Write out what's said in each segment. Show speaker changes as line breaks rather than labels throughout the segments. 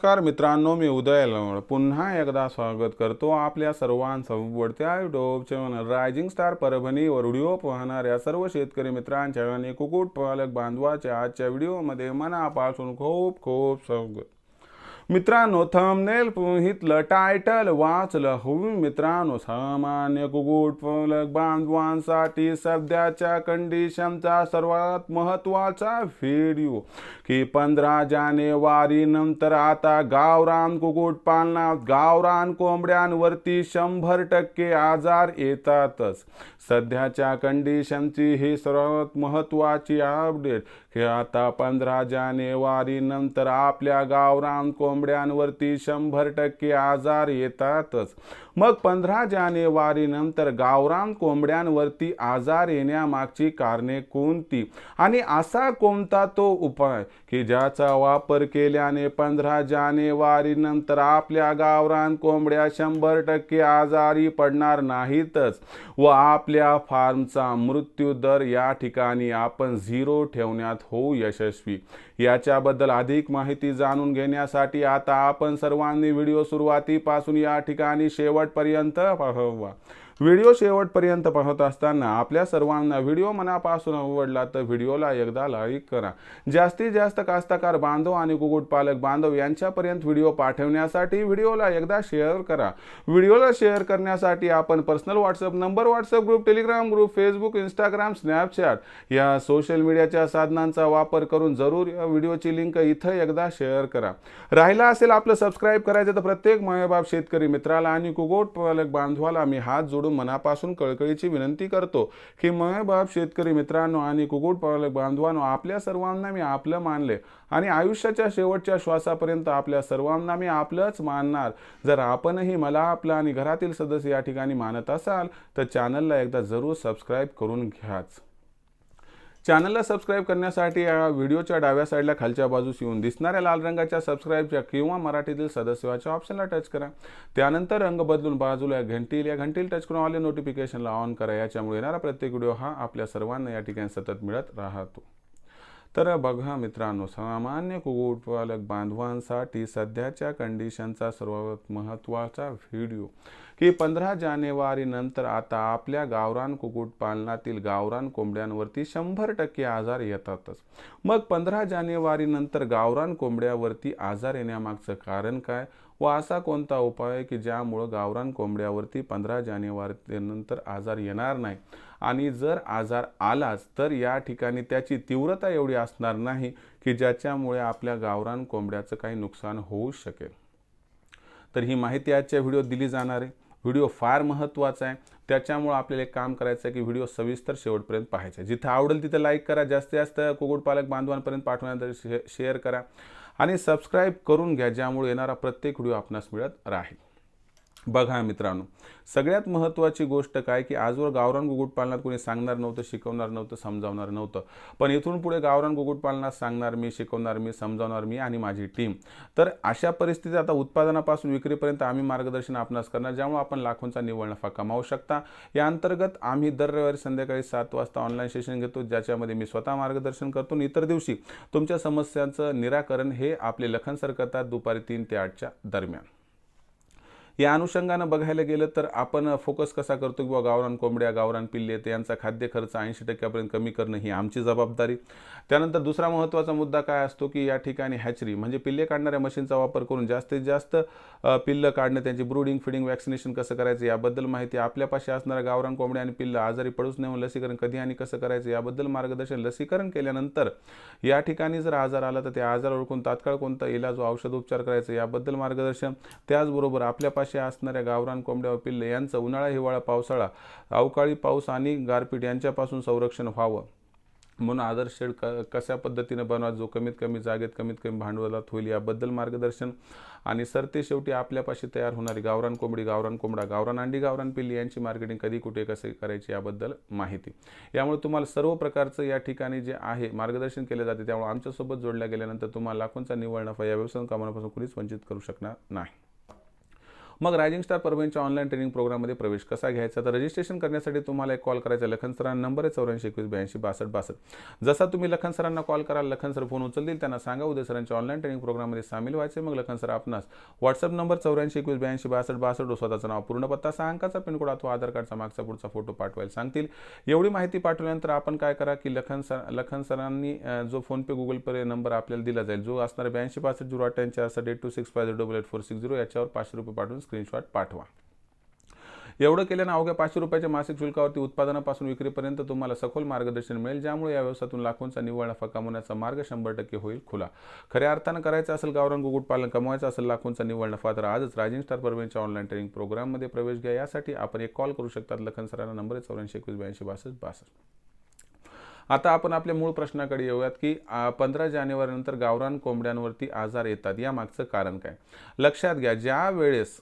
नमस्कार मित्रांनो मी उदय लवड पुन्हा एकदा स्वागत करतो आपल्या सर्वांसोबतच्या युट्यूब चॅनल रायझिंग स्टार परभणीवर. व्हिडिओ पाहणाऱ्या सर्व शेतकरी मित्रांच्या आणि कुक्कुटपालक बांधवाच्या आजच्या व्हिडिओमध्ये मनापासून खूप खूप स्वागत. मित्रांनो थंबनेल पोहितलं टायटल वाचलं. होऊन मित्रांनो सामान्य कुक्कुटपालक बांधवांसाठी सध्याच्या कंडिशनचा सर्वात महत्त्वाचा व्हिडिओ की पंधरा जानेवारी नंतर आता गावरान कुक्कुटपालनात गावरान कोंबड्यांवरती शंभर टक्के आजार येतातच. सध्याच्या कंडिशनची ही सर्वात महत्वाची अपडेट हे आता पंधरा जानेवारी नंतर आपल्या गावरान कोंबड्यांवरती शंभर टक्के आजार येतातच. मग पंधरा जानेवारी नंतर गावरान कोंबड्यांवरती आजार येण्यामागची कारणे कोणती? आणि असा कोणता तो उपाय की ज्याचा वापर केल्याने पंधरा जानेवारी नंतर आपल्या गावरान कोंबड्या शंभर टक्के आजारी पडणार नाहीतच व आपल्या फार्मचा मृत्यू दर या ठिकाणी आपण झिरो ठेवण्यात होऊ यशस्वी. याच्याबद्दल अधिक माहिती जाणून घेण्यासाठी आता आपण सर्वांनी व्हिडिओ सुरुवातीपासून या ठिकाणी शेवटपर्यंत पाहवा. व्हिडिओ शेवटपर्यंत पाहत असताना आपल्या सर्वांना व्हिडिओ मनापासून आवडला तर व्हिडिओला एकदा लाईक करा. जास्तीत जास्त कास्तकार बांधव आणि कुक्कुटपालक बांधव यांच्यापर्यंत व्हिडिओ पाठवण्यासाठी व्हिडिओला एकदा शेअर करा. व्हिडिओला शेअर करण्यासाठी आपण personal WhatsApp number WhatsApp group Telegram group Facebook Instagram Snapchat या सोशल मीडियाच्या साधनांचा वापर करून जरूर या व्हिडिओची लिंक इथं एकदा शेअर करा. राहिला असेल आपलं सबस्क्राईब करायचं तर प्रत्येक मायबाप शेतकरी मित्राला आणि कुक्कुटपालक बांधवाला मी हात जोडून मनापासून कळकळीची विनंती करतो की मायबाप शेतकरी मित्रांनो आणि कुक्कुटपालक बांधवांनो आपल्या सर्वांना मी आपलं मानले आणि आयुष्याच्या शेवटच्या श्वासापर्यंत आपल्या सर्वांना मी आपलंच मानणार. जर आपणही मला आपलं आणि घरातील सदस्य या ठिकाणी मानत असाल तर चॅनलला एकदा जरूर सबस्क्राईब करून घ्याच. चॅनलला सबस्क्राईब करण्यासाठी या व्हिडिओच्या डाव्या साईडला खालच्या बाजूस येऊन दिसणाऱ्या लाल रंगाच्या सबस्क्राईबच्या किंवा मराठीतील सदस्याच्या ऑप्शनला टच करा. त्यानंतर रंग बदलून बाजूला या घंटील या घंटील टच करून ऑल नोटिफिकेशनला ऑन करा. याच्यामुळे येणारा प्रत्येक व्हिडिओ हा आपल्या सर्वांना या ठिकाणी सतत मिळत राहतो. तर बघा मित्रांनो सामान्य कुक्कुटपालक बांधवांसाठी सध्याच्या कंडिशनचा सर्वात महत्त्वाचा व्हिडिओ की पंधरा जानेवारी नंतर आता आपल्या गावरान कुक्कुटपालनातील गावरान कोंबड्यांवरती शंभर टक्के आजार येतातच. मग पंधरा जानेवारी नंतर गावरान कोंबड्यावरती आजार येण्यामागचं कारण काय? व असा कोणता उपाय आहे की ज्यामुळं गावरान कोंबड्यावरती पंधरा जानेवारीनंतर आजार येणार नाही? आणि जर आजार आलाच तर या ठिकाणी त्याची तीव्रता एवढी असणार नाही की ज्याच्यामुळे आपल्या गावरान कोंबड्याचं काही नुकसान होऊ शकेल. तर ही माहिती आजच्या व्हिडिओ दिली जाणार आहे. व्हिडिओ फार महत्त्वाचा आहे. त्याच्यामुळं आपल्याला एक काम करायचं आहे की व्हिडिओ सविस्तर शेवटपर्यंत पाहायचा आहे. जिथं आवडेल तिथं लाईक करा. जास्तीत जास्त कुक्कुटपालक बांधवांपर्यंत पाठवण्यासाठी शे शेअर करा. आणि सबस्क्राईब करून घ्या ज्यामुळे येणारा प्रत्येक व्हिडिओ आपणास मिळत राहील. बघा मित्रांनो सगळ्यात महत्त्वाची गोष्ट काय की आजवर गावरान कुक्कुटपालनात कोणी सांगणार नव्हतं शिकवणार नव्हतं समजावणार नव्हतं. पण इथून पुढे गावरान कुक्कुटपालनात सांगणार मी शिकवणार मी समजावणार मी आणि माझी टीम तर अशा परिस्थितीत आता उत्पादनापासून विक्रीपर्यंत आम्ही मार्गदर्शन आपणास करणार ज्यामुळे आपण लाखोंचा निव्वळ नफा कमावू शकता. या अंतर्गत आम्ही दर रविवारी संध्याकाळी सात वाजता ऑनलाईन सेशन घेतो ज्याच्यामध्ये मी स्वतः मार्गदर्शन करतो आणि इतर दिवशी तुमच्या समस्यांचं निराकरण हे आपले लखन सर करतात दुपारी तीन ते आठच्या दरम्यान. या अनुषंगानं बघायला गेलं तर आपण फोकस कसा करतो किंवा गावरान कोंबड्या गावरान पिल्ले ते यांचा खाद्य खर्च ऐंशी टक्क्यापर्यंत कमी करणं ही आमची जबाबदारी. त्यानंतर दुसरा महत्त्वाचा मुद्दा काय असतो की या ठिकाणी हॅचरी म्हणजे पिल्ले काढणाऱ्या मशीनचा वापर करून जास्तीत जास्त पिल्लं काढणं त्यांची ब्रूडिंग फिडिंग वॅक्सिनेशन कसं करायचं याबद्दल माहिती आपल्यापाशी असणाऱ्या गावरान कोंबड्या आणि पिल्लं आजारी पडूच नये लसीकरण कधी आणि कसं करायचं याबद्दल मार्गदर्शन लसीकरण केल्यानंतर या ठिकाणी जर आजार आला तर त्या आजार ओळखून तात्काळ कोणता इलाज व औषध उपचार करायचं याबद्दल मार्गदर्शन त्याचबरोबर आपल्यापाशी असणाऱ्या गावरान कोंबड्या व पिल्ले यांचं उन्हाळा हिवाळा पावसाळा अवकाळी पाऊस आणि गारपीट यांच्यापासून संरक्षण व्हावं. म्हणून आदर्श शेड क कशा पद्धतीनं बनवा जो कमीत कमी जागेत कमीत कमी भांडवलात होईल याबद्दल मार्गदर्शन आणि सरते शेवटी आपल्यापाशी तयार होणारी गावरान कोंबडी गावरान कोंबडा गावरान अंडी गावरान पिल्ली यांची मार्केटिंग कधी कुठे कसे करायची याबद्दल माहिती. यामुळे तुम्हाला सर्व प्रकारचं या ठिकाणी जे आहे मार्गदर्शन केले जाते त्यामुळे आमच्यासोबत जोडल्या गेल्यानंतर तुम्हाला लाखोंचा निवळ नफा या व्यवसाय कामापासून कुणीच वंचित करू शकणार नाही. मग रायझिंग स्टार परभणीच्या ऑनलाईन ट्रेनिंग प्रोग्राममध्ये प्रवेश कसा घ्यायचा? तर रजिस्ट्रेशन करण्यासाठी तुम्हाला एक कॉल करायचा लखन सरांना नंबर आहे चौऱ्याऐंशी एकवीस ब्याऐंशी बासष्ट बासष्ट. जसा तुम्ही लखन सरांना कॉल कराल लखन सर फोन उचलतील त्यांना सांगा उद्या सरांच्या ऑनलाईन ट्रेनिंग प्रोग्राममध्ये सामील व्हायचे. मग लखन सर आपणास व्हॉट्सअप नंबर चौऱ्याऐंशी एकवीस ब्याऐंशी बासष्ट बासष्ट स्वतःचं नाव पूर्ण पत्ता सहा अंकाचा पिनकोड अथवा आधार कार्डचा मागचा पुढचा फोटो पाठवायला सांगतील. एवढी माहिती पाठवल्यानंतर आपण काय करा की लखन सर लखन सरांनी जो फोनपे गुगल पे नंबर आपल्याला दिला जाईल. जो असणारा ब्याऐंशी पासष्ट झिरो अठ्ठ्याऐंशी असं eight two six five double eight four six zero याच्यावर पाचशे रुपये पाठवून स्क्रीनशॉट पाठवा. एवढं केल्यानं अवघ्या पाचशे रुपयाच्या मासिक शुल्कावरती उत्पादनापासून विक्रीपर्यंत तुम्हाला सखोल मार्गदर्शन मिळेल ज्यामुळे या व्यवसायातून लाखोंचा निव्वळ नफा कमवण्याचा मार्ग शंभर टक्के होईल खुला. खऱ्या अर्थानं करायचं असेल गावरान कुक्कुटपालन कमवायचं असेल लाखोंचा निव्वळ नफा तर आजच रायझिंग स्टार परभणीच्या ऑनलाईन ट्रेनिंग प्रोग्राममध्ये प्रवेश घ्या. यासाठी आपण एक कॉल करू शकतात लखन सरांना. नंबर आहे चौऱ्याऐंशी एकवीस ब्याऐंशी बासष्ट बासष्ट. आता आपण आपल्या मूळ प्रश्नाकडे येऊयात की पंधरा जानेवारीनंतर गावरान कोंबड्यांवरती आजार येतात. या मागचं कारण काय? लक्षात घ्या ज्या वेळेस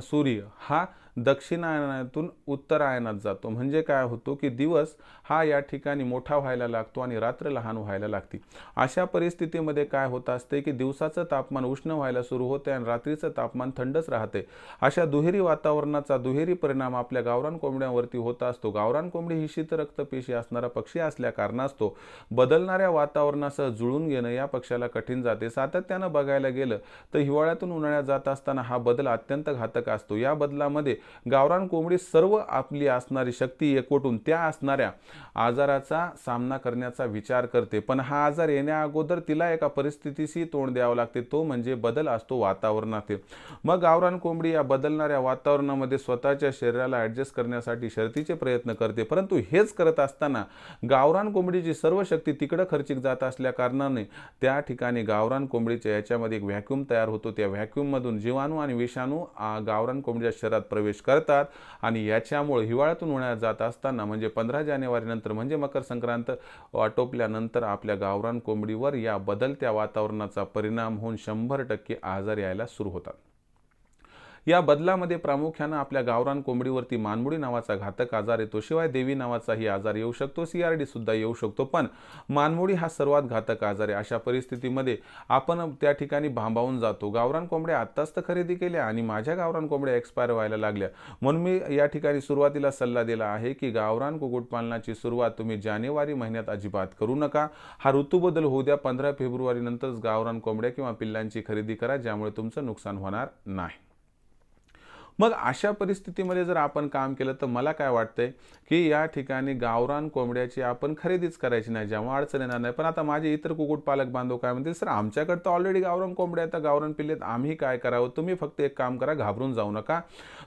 सूर्य हा दक्षिणायनातून उत्तरायणात जातो. म्हणजे काय होतो की दिवस हा या ठिकाणी मोठा व्हायला लागतो आणि रात्र लहान व्हायला लागते. अशा परिस्थितीमध्ये काय होत असते की दिवसाचं तापमान उष्ण व्हायला सुरू होते आणि रात्रीचं तापमान थंडच राहते. अशा दुहेरी वातावरणाचा दुहेरी परिणाम आपल्या गावरान कोंबड्यांवरती होत असतो. गावरान कोंबडी ही शीत रक्तपेशी असणारा पक्षी असल्या कारणास्तव बदलणाऱ्या वातावरणासह जुळून घेणं या पक्षाला कठीण जाते. सातत्यानं बघायला गेलं तर हिवाळ्यातून उन्हाळ्यात जात असताना हा बदल अत्यंत घातक असतो. या बदलामध्ये गावरान कोंबडी सर्व आपली असणारी शक्ती एकवटून त्या असणाऱ्या आजाराचा सामना करण्याचा विचार करते. पण हा आजार येण्या अगोदर तिला एका परिस्थितीशी तोंड द्यावं लागते. तो म्हणजे बदल असतो वातावरणातील. मग गावरान कोंबडी या बदलणाऱ्या वातावरणामध्ये स्वतःच्या शरीराला ॲडजस्ट करण्यासाठी शर्तीचे प्रयत्न करते. परंतु हेच करत असताना गावरान कोंबडीची सर्व शक्ती तिकडं खर्चिक जात असल्या कारणाने त्या ठिकाणी गावरान कोंबडीच्या याच्यामध्ये एक व्हॅक्यूम तयार होतो. त्या व्हॅक्यूममधून जीवाणू आणि विषाणू गावरान कोंबडीच्या शरीरात प्रवेश करतात आणि याच्यामुळे हिवाळ्यातून उन्हाळ्यात जात असताना म्हणजे पंधरा जानेवारीनंतर म्हणजे मकर संक्रांत आटोपल्यानंतर आपल्या गावरान कोंबडीवर या बदलत्या वातावरणाचा परिणाम होऊन शंभर टक्के आजार यायला सुरू होतात. या बदलामध्ये प्रामुख्यानं आपल्या गावरान कोंबडीवरती मानमुडी नावाचा घातक आजार येतो. शिवाय देवी नावाचाही आजार येऊ शकतो. सीआरडी सुद्धा येऊ शकतो. पण मानमुडी हा सर्वात घातक आजार आहे. अशा परिस्थितीमध्ये आपण त्या ठिकाणी भांबावून जातो. गावरान कोंबड्या आत्ताच तर खरेदी केल्या आणि माझ्या गावरान कोंबड्या एक्सपायर व्हायला लागल्या. म्हणून मी या ठिकाणी सुरुवातीला सल्ला दिला आहे की गावरान कुक्कुटपालनाची सुरुवात तुम्ही जानेवारी महिन्यात अजिबात करू नका. हा ऋतूबदल होऊ द्या. पंधरा फेब्रुवारी नंतरच गावरान कोंबड्या किंवा पिल्लांची खरेदी करा ज्यामुळे तुमचं नुकसान होणार नाही. मग अशा परिस्थितीमध्ये जर आपण काम केलं तर मला काय वाटतंय की या ठिकाणी गावरान कोंबड्याची आपण खरेदीच करायची नाही जेव्हा अडचण येणार नाही. पण आता माझे इतर कुक्कुटपालक बांधव काय म्हणतील सर आमच्याकडे तर ऑलरेडी गावरान कोंबड्या तर गावरान पिल्लेत आम्ही काय करावं? तुम्ही फक्त एक काम करा घाबरून जाऊ नका.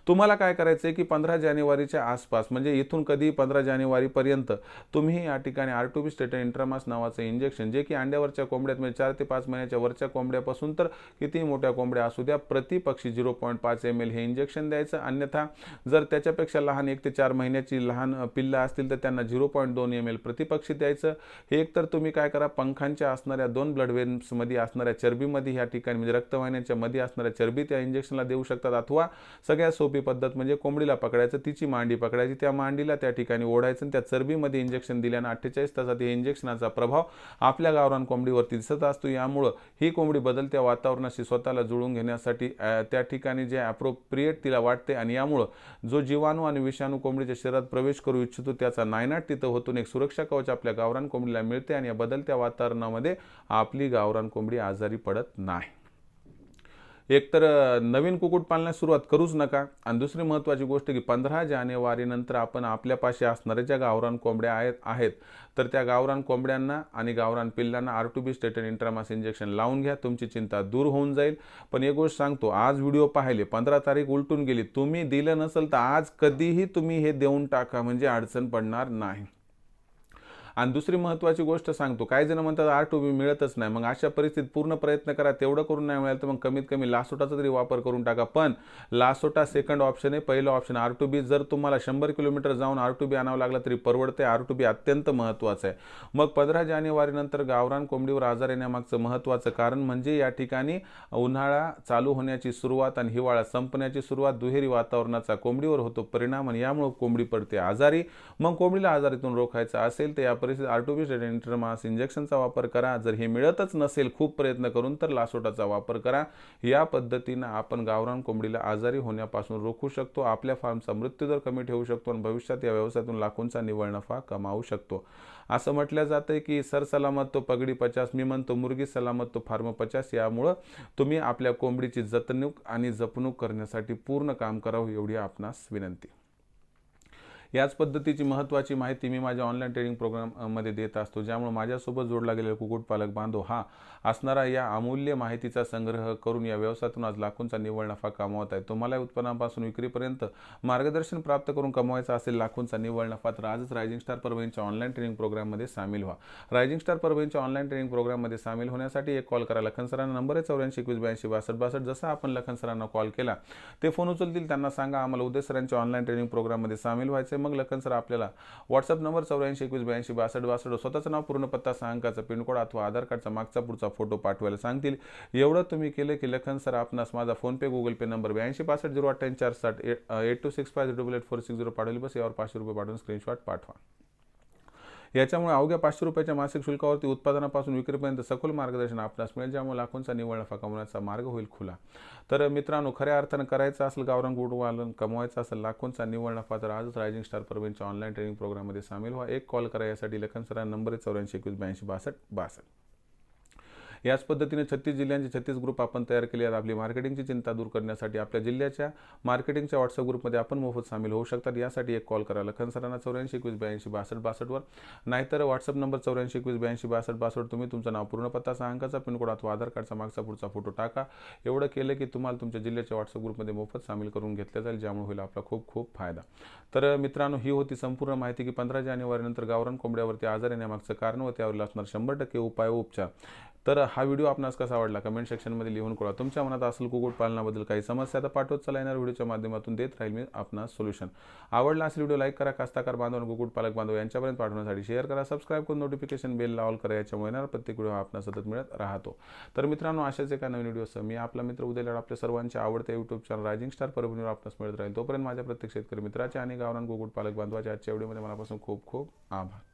तुम्हाला काय करायचं आहे की पंधरा जानेवारीच्या आसपास म्हणजे इथून कधी पंधरा जानेवारीपर्यंत तुम्ही या ठिकाणी आर टू बी स्टेट इंट्रामास नावाचं इंजेक्शन जे की अंड्यावरच्या कोंबड्यात म्हणजे चार ते पाच महिन्याच्या वरच्या कोंबड्यापासून तर किती मोठ्या कोंबड्या असू द्या प्रतिपक्षी झिरो पॉईंट पाच एम एल हे इंजेक्शन द्यायचं. अन्यथा जर त्याच्यापेक्षा लहान एक ते चार महिन्याची लहान पिल्ला असतील तर त्यांना झिरो पॉईंट दोन एम एल प्रतिपक्षी द्यायचं. हे एकतर तुम्ही काय करा पंखांच्या असणाऱ्या दोन ब्लड वेन्समध्ये असणाऱ्या चरबीमध्ये ह्या ठिकाणी म्हणजे रक्तवाहिन्यांच्या मध्ये असणाऱ्या चरबी त्या इंजेक्शनला देऊ शकतात. अथवा सगळ्यात सोपी पद्धत म्हणजे कोंबडीला पकडायचं तिची मांडी पकडायची. त्या मांडीला त्या ठिकाणी ओढायचं आणि त्या चरबीमध्ये इंजेक्शन दिल्यानं अठ्ठेचाळीस तासात हे इंजेक्शनाचा प्रभाव आपल्या गावरान कोंबडीवरती दिसत असतो. यामुळं ही कोंबडी बदलत्या वातावरणाशी स्वतःला जुळून घेण्यासाठी त्या ठिकाणी जे अप्रोप्रिएट तिला वाटते आणि यामुळं जो जीवाणू आणि विषाणू कोंबडीच्या शरीरात प्रवेश करू इच्छितो त्याचा नायनाट तिथं होतून एक सुरक्षा कवच आपल्या गावरान कोंबडीला मिळते आणि या बदलत्या वातावरणामध्ये आपली गावरान कोंबडी आजारी पडत नाही. एकतर नवीन कुक्कुटपालनास सुरुवात करूच नका. आणि दुसरी महत्त्वाची गोष्ट की पंधरा जानेवारीनंतर आपण आपल्यापाशी असणाऱ्या ज्या गावरान कोंबड्या आहेत आहेत तर त्या गावरान कोंबड्यांना आणि गावरान पिल्लांना आर टू बी स्टेटन इंट्रामास इंजेक्शन लावून घ्या. तुमची चिंता दूर होऊन जाईल. पण एक गोष्ट सांगतो आज व्हिडिओ पाहिले पंधरा तारीख उलटून गेली. तुम्ही दिलं नसेल तर आज कधीही तुम्ही हे देऊन टाका म्हणजे अडचण पडणार नाही. आणि दुसरी महत्त्वाची गोष्ट सांगतो काही जण म्हणतात आर टू बी मिळतच नाही मग अशा परिस्थितीत पूर्ण प्रयत्न करा तेवढं करून नाही मिळालं तर मग कमीत कमी लासोटाचा तरी वापर करून टाका. पण लासोटा सेकंड ऑप्शन आहे पहिलं ऑप्शन आर टू बी जर तुम्हाला शंभर किलोमीटर जाऊन आर टू बी आणावं लागलं तरी परवडते आर टू बी अत्यंत महत्त्वाचं आहे. मग पंधरा जानेवारीनंतर गावरान कोंबडीवर आजार येण्यामागचं महत्त्वाचं कारण म्हणजे या ठिकाणी उन्हाळा चालू होण्याची सुरुवात आणि हिवाळा संपण्याची सुरुवात दुहेरी वातावरणाचा कोंबडीवर होतो परिणाम आणि यामुळे कोंबडी पडते आजारी. मग कोंबडीला आजारीतून रोखायचा असेल तर या परिस्थितीत आर्टोबिस इंटरमास इंजेक्शनचा वापर करा. जर हे मिळतच नसेल खूप प्रयत्न करून तर लासोटाचा वापर करा. या पद्धतीनं आपण गावरान कोंबडीला आजारी होण्यापासून रोखू शकतो आपल्या फार्मचा मृत्यूदर कमी ठेवू शकतो आणि भविष्यात या व्यवसायातून लाखोंचा निव्वळ नफा कमावू शकतो. असं म्हटलं जातं की सर सलामत तो पगडी पचास मी म्हणतो मुर्गी सलामत तो फार्म पचास यामुळं तुम्ही आपल्या कोंबडीची जतणूक आणि जपणूक करण्यासाठी पूर्ण काम करावं एवढी आपणास विनंती. याच पद्धतीची महत्त्वाची माहिती मी माझ्या ऑनलाईन ट्रेनिंग प्रोग्राममध्ये देत असतो. ज्यामुळे माझ्यासोबत जोडला गेलेला कुक्कुटपालक बांधव हा असणारा या अमूल्य माहितीचा संग्रह करून या व्यवसायातून आज लाखोंचा निव्वळ नफा कमावत आहे. तुम्हाला उत्पन्नापासून विक्रीपर्यंत मार्गदर्शन प्राप्त करून कमवायचा असेल लाखोंचा निव्वळ नफा तर आजच रायझिंग स्टार परभणीच्या ऑनलाईन ट्रेनिंग प्रोग्राममध्ये सामील व्हा. रायझिंग स्टार परभणीच्या ऑनलाईन ट्रेनिंग प्रोग्राममध्ये सामील होण्यासाठी एक कॉल करा. लखन सरांना नंबर आहे चौऱ्याऐंशी एकवीस ब्याऐंशी बासष्ट बासष्ट. जसं आपण लखन सरांना कॉल केला ते फोन उचलतील. त्यांना सांगा आम्हाला उदय सरांच्या ऑनलाईन ट्रेनिंग प्रोग्राममध्ये सामील व्हायचे मग लखन सर आपल्याला व्हॉट्सअप नंबर चौऱ्याऐंशी एकवीस ब्याऐंशी बासष्ट बासष्ट स्वतःचं नाव पूर्ण पत्ता सहा अंकाचा पिनकोड अथवा आधार कार्डचा मागचा पुढचा फोटो पाठवायला सांगतील. एवढं तुम्ही केलं की लखन सर आपणास माझा फोनपे गुगल पे नंबर ब्याऐंशी पासष्ट झिरो अठ्ठ्याऐंशी चार साठ eight two six five double eight four six zero पाठवली. बस यावर पाचशे रुपये पाठवून स्क्रीनशॉट पाठवा. याच्यामुळे अवघ्या पाचशे रुपयाच्या मासिक शुल्कावरती उत्पादनापासून विक्रीपर्यंत सखोल मार्गदर्शन आपल्यास मिळेल ज्यामुळे लाखोंचा निव्वळ नफा कमवण्याचा मार्ग होईल खुला. तर मित्रांनो खऱ्या अर्थानं करायचं असेल गावरान गुडवालन कमवायचं असेल लाखोंचा निव्वळ नफा तर आजच रायझिंग स्टार परवीनच्या ऑनलाईन ट्रेनिंग प्रोग्राममध्ये सामील व्हा. एक कॉल करा यासाठी लखन सरा नंबर आहे चौऱ्याऐंशी एकवीस ब्याऐंशी बासष्ट बासष्ट. याच पद्धतीने छत्तीस जिल्ह्यांचे छत्तीस ग्रुप आपण तयार केले आहेत. आपली मार्केटिंगची चिंता दूर करण्यासाठी आपल्या जिल्ह्याच्या मार्केटिंगच्या व्हॉट्सअप ग्रुपमध्ये आपण मोफत सामील होऊ शकतात. यासाठी एक कॉल करा लखन सरांना चौऱ्याऐंशी एकवीस ब्याऐंशी बासष्ट बासष्टवर नाहीतर व्हॉट्सअप नंबर चौऱ्याऐंशी एकवीस ब्याऐंशी बासष्ट बासष्ट तुम्ही तुमचं नाव पूर्ण पत्ता अंकाचा पिनकोड अथवा आधार कार्डचा मागचा पुढचा फोटो टाका. एवढं केलं की तुम्हाला तुमच्या जिल्ह्याच्या व्हॉट्सअप ग्रुपमध्ये मोफत सामील करून घेतलं जाईल ज्यामुळे होईल आपला खूप खूप फायदा. तर मित्रांनो ही होती संपूर्ण माहिती की पंधरा जानेवारीनंतर गावरान कोंबड्यावरती आजार येण्यामागचं कारण व त्यावर असणार शंभर टक्के उपाय उपचार. तर हा व्हिडिओ आपणास कसा आवडला कमेंट सेक्शनमध्ये लिहून कळवा. तुमच्या मनात असेल कुक्कुटपालनाबद्दल काही समस्या तर पाठवत चला. येणार व्हिडिओच्या माध्यमातून देत राहील मी आपणास सोल्युशन. आवडला असेल व्हिडिओ लाईक करा. कास्ताकार बांधव आणि कुक्कुटपालक बांधव यांच्यापर्यंत पाठवण्यासाठी शेअर करा. सबस्क्राईब करून नोटिफिकेशन बेल लावल करा. याच्यामुळे येणार प्रत्येक व्हिडिओ आपणास सतत मिळत राहतो. तर मित्रांनो अशाच एका नवीन व्हिडिओसह मी आपला मित्र उद्या आपल्या सर्वांच्या आवडत्या युट्यूब चॅनल रायझिंग स्टार परभणीवर आपणास मिळत राहील. तोपर्यंत माझ्या प्रत्येक शेतकरी मित्राच्या आणि गावरान कुक्कुटपालक बांधवाच्या आजच्या व्हिडिओमध्ये मनापासून खूप खूप आभार.